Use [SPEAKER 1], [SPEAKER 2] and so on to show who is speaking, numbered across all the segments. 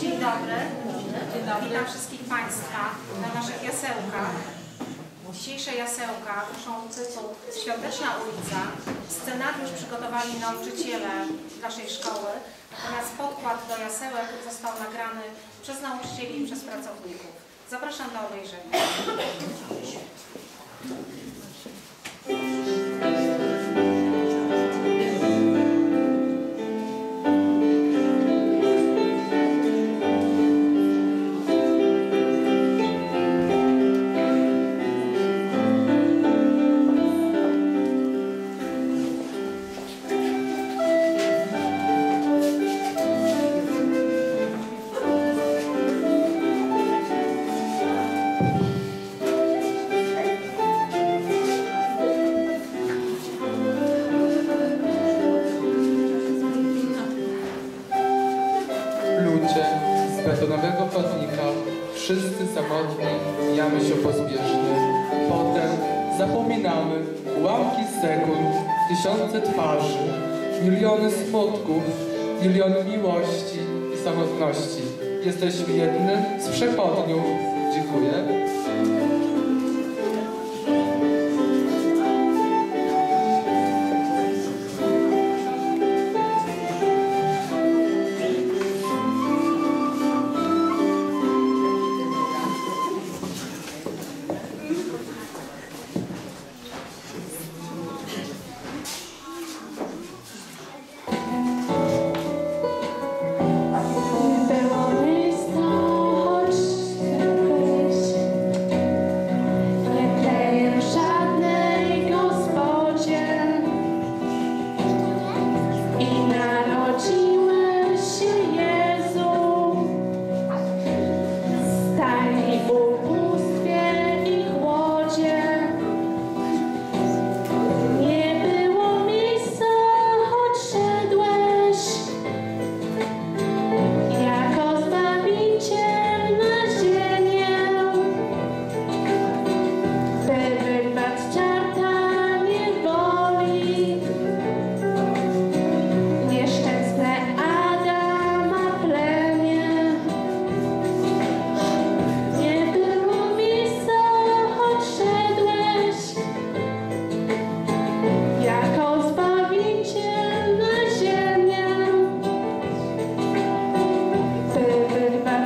[SPEAKER 1] Dzień dobry. Dzień dobry. Witam wszystkich Państwa na naszych jasełkach. Dzisiejsze jasełka noszą tytuł Świąteczna ulica. Scenariusz przygotowali nauczyciele naszej szkoły, natomiast podkład do jasełek został nagrany przez nauczycieli i przez pracowników. Zapraszam do obejrzenia.
[SPEAKER 2] Tysiące twarzy, miliony smutków, miliony miłości i samotności. Jesteśmy jednym z przechodniów. Dziękuję.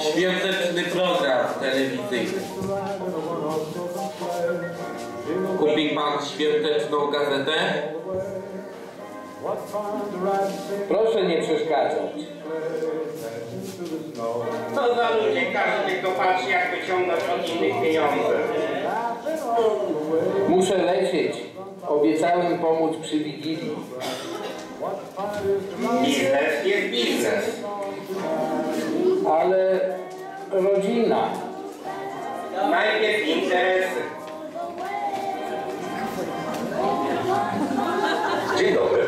[SPEAKER 3] Świąteczny program telewizyjny. Kupi pan świąteczną gazetę?
[SPEAKER 4] Proszę nie przeszkadzać.
[SPEAKER 5] Co za ludzie, każdy tylko patrzy jak wyciągnąć od innych pieniądze.
[SPEAKER 4] Muszę lecieć. Obiecałem pomóc przy Wigilii.
[SPEAKER 5] Biznes jest biznes.
[SPEAKER 4] Ale rodzina.
[SPEAKER 5] Najpierw interesy.
[SPEAKER 6] Dzień dobry.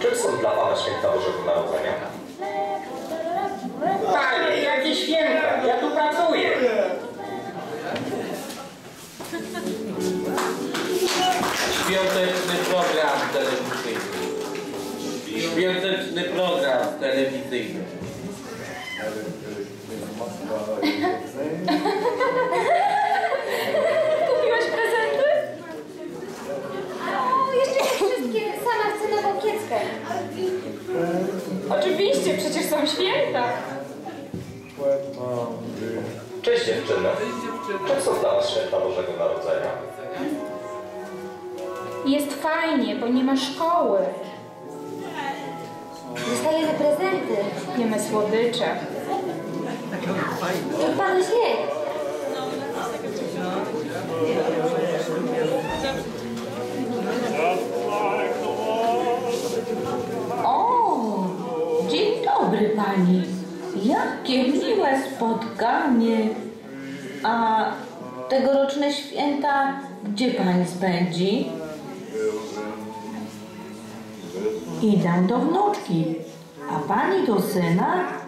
[SPEAKER 6] Czym są dla Pana święta Bożego Narodzenia?
[SPEAKER 5] Panie, jakie święta? Ja tu pracuję.
[SPEAKER 3] Świąteczny program telewizyjny. Świąteczny program telewizyjny.
[SPEAKER 7] Kupiłaś prezenty?
[SPEAKER 8] O, jeszcze nie wszystkie. Sama chcę nową kieckę.
[SPEAKER 7] Oczywiście, przecież są święta.
[SPEAKER 6] Cześć dziewczyny. Czym są dla Was święta Bożego Narodzenia?
[SPEAKER 7] Jest fajnie, bo nie ma szkoły.
[SPEAKER 8] Dostajemy prezenty.
[SPEAKER 7] Jemy słodycze.
[SPEAKER 8] I pada śnieg.
[SPEAKER 9] O, dzień dobry pani. Jakie miłe spotkanie. A tegoroczne święta gdzie pani spędzi? Idę do wnuczki. A pani do syna?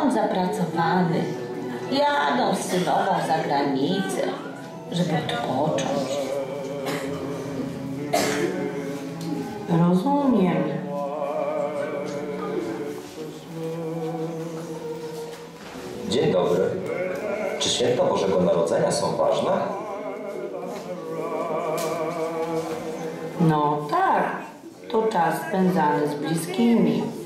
[SPEAKER 9] On zapracowany. Jadą z synową za granicę, żeby odpocząć. Rozumiem.
[SPEAKER 6] Dzień dobry. Czy święta Bożego Narodzenia są ważne?
[SPEAKER 9] No tak, to czas spędzany z bliskimi.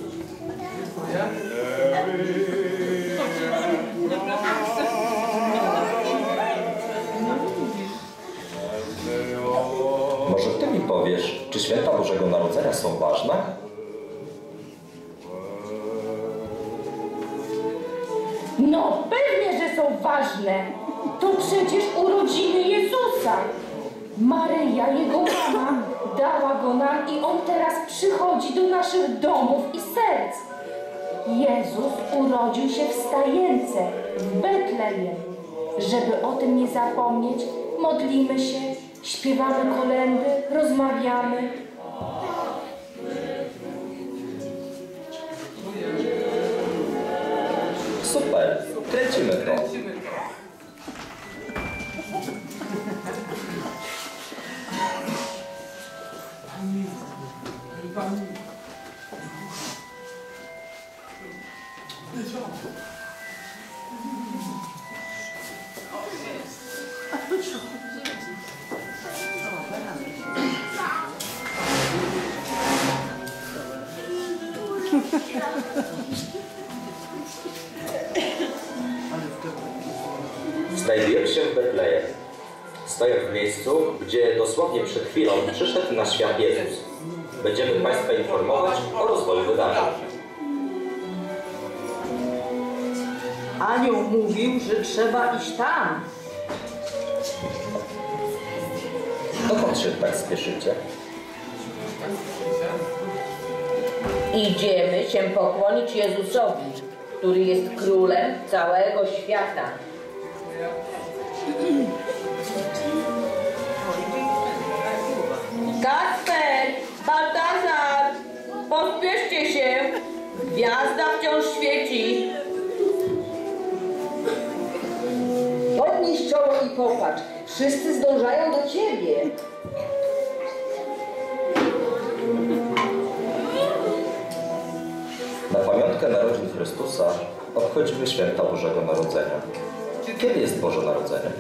[SPEAKER 6] Może ty mi powiesz, czy święta Bożego Narodzenia są ważne?
[SPEAKER 7] No pewnie, że są ważne. To przecież urodziny Jezusa. Maryja, jego mama, dała go nam i on teraz przychodzi do naszych domów i serc. Jezus urodził się w stajence, w Betlejem. Żeby o tym nie zapomnieć, modlimy się, śpiewamy kolendy, rozmawiamy.
[SPEAKER 6] Super, kręcimy to. Znajdujemy się w Betlejem. Stoję w miejscu, gdzie dosłownie przed chwilą przyszedł na świat Jezus. Będziemy Państwa informować o rozwoju wydarzeń.
[SPEAKER 9] Anioł mówił, że trzeba iść tam.
[SPEAKER 6] Dokąd się tak spieszycie?
[SPEAKER 10] Idziemy się pokłonić Jezusowi, który jest królem całego świata. Kasper, Baltazar, pospieszcie się. Gwiazda wciąż świeci. Podnieś czoło i popatrz. Wszyscy zdążają do ciebie.
[SPEAKER 6] Na pamiątkę narodzin Chrystusa obchodzimy święta Bożego Narodzenia. Kiedy jest Boże Narodzenie?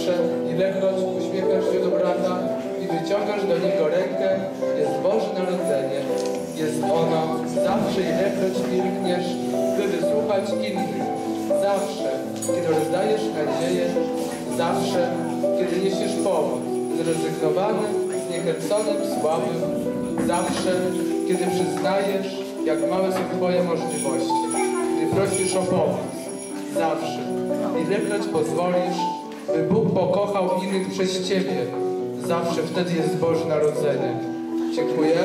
[SPEAKER 11] Zawsze, ilekroć uśmiechasz się do brata i wyciągasz do niego rękę, jest Boże Narodzenie. Jest ono zawsze, ilekroć milkniesz, by wysłuchać innych. Zawsze, kiedy rozdajesz nadzieję, zawsze, kiedy niesiesz pomoc, zrezygnowanym, zniechęconym, słabym, zawsze, kiedy przyznajesz, jak małe są Twoje możliwości, gdy prosisz o pomoc, zawsze, ilekroć pozwolisz, by Bóg pokochał innych przez Ciebie. Zawsze wtedy jest Boże Narodzenie. Dziękuję.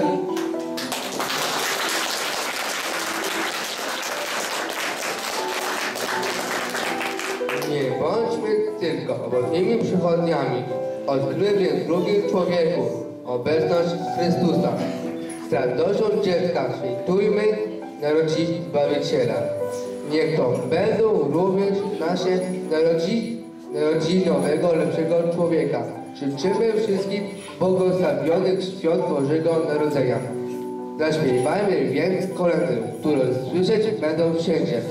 [SPEAKER 12] Nie bądźmy tylko obecnymi przychodniami. Odkryj więc drugim człowieku obecność Chrystusa. Z radością dziecka świętujmy narodzin Zbawiciela. Niech to będą również nasze narodziny, narodziny nowego, lepszego człowieka. Życzymy wszystkim błogosławionych świąt Bożego Narodzenia. Zaśpiewajmy więc kolędy, które słyszeć będą wszędzie.